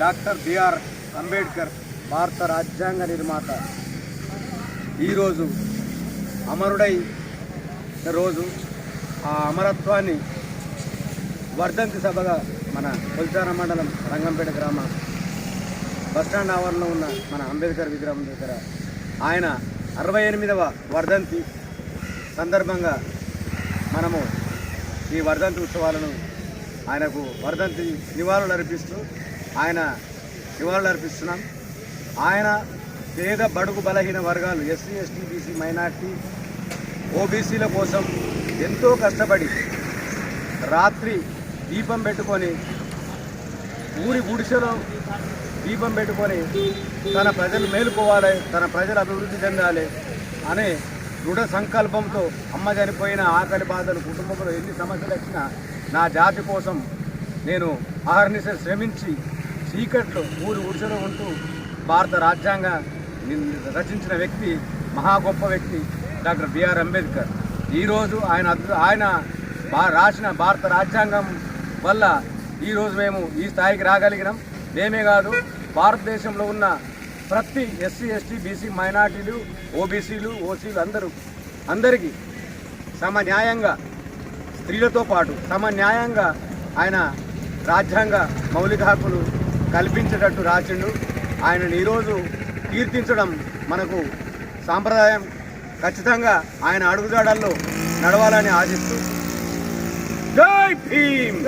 Doctor BR Ambedkar భారత రాజ్యాంగ నిర్మాత. ఈరోజు అమరుడై రోజు ఆ అమరత్వాన్ని వర్ధంతి సభగా మన కొల్చార మండలం రంగంపేట గ్రామ బస్టాండ్ ఆవరణలో ఉన్న మన అంబేద్కర్ విగ్రహం దగ్గర ఆయన అరవై ఎనిమిదవ వర్ధంతి సందర్భంగా మనము ఈ వర్ధంతి ఉత్సవాలను ఆయనకు వర్ధంతి నివాళులు అర్పిస్తూ ఆయన నివాళులర్పిస్తున్నాం. ఆయన పేద బడుగు బలహీన వర్గాలు ఎస్సీ ఎస్టీ బీసీ మైనార్టీ ఓబీసీల కోసం ఎంతో కష్టపడి రాత్రి దీపం పెట్టుకొని ఊరి గుడిసెలో దీపం పెట్టుకొని తన ప్రజలు మేలుకోవాలి తన ప్రజలు అభివృద్ధి చెందాలి అనే దృఢ సంకల్పంతో అమ్మ చనిపోయిన ఆకలి బాధలు కుటుంబంలో ఎన్ని సమస్యలు వచ్చినా నా జాతి కోసం నేను ఆహర్నిశ శ్రమించి చీకట్లో ఊరు గుడిసెలో ఉంటూ భారత రాజ్యాంగ రచించిన వ్యక్తి మహా గొప్ప వ్యక్తి డాక్టర్ బిఆర్ అంబేద్కర్. ఈరోజు ఆయన ఆయన రాసిన భారత రాజ్యాంగం వల్ల ఈరోజు మేము ఈ స్థాయికి రాగలిగినాం. మేమే కాదు భారతదేశంలో ఉన్న ప్రతి ఎస్సీ ఎస్టీ బీసీ మైనార్టీలు ఓబీసీలు ఓసీలు అందరూ అందరికీ సమన్యాయంగా స్త్రీలతో పాటు సమన్యాయంగా ఆయన రాజ్యాంగ మౌలిక హక్కులు కల్పించేటట్టు రాసిండు. ఆయనను ఈరోజు కీర్తించడం మనకు సాంప్రదాయం. ఖచ్చితంగా ఆయన అడుగుజాడల్లో నడవాలని ఆశిస్తూ. జై భీమ్!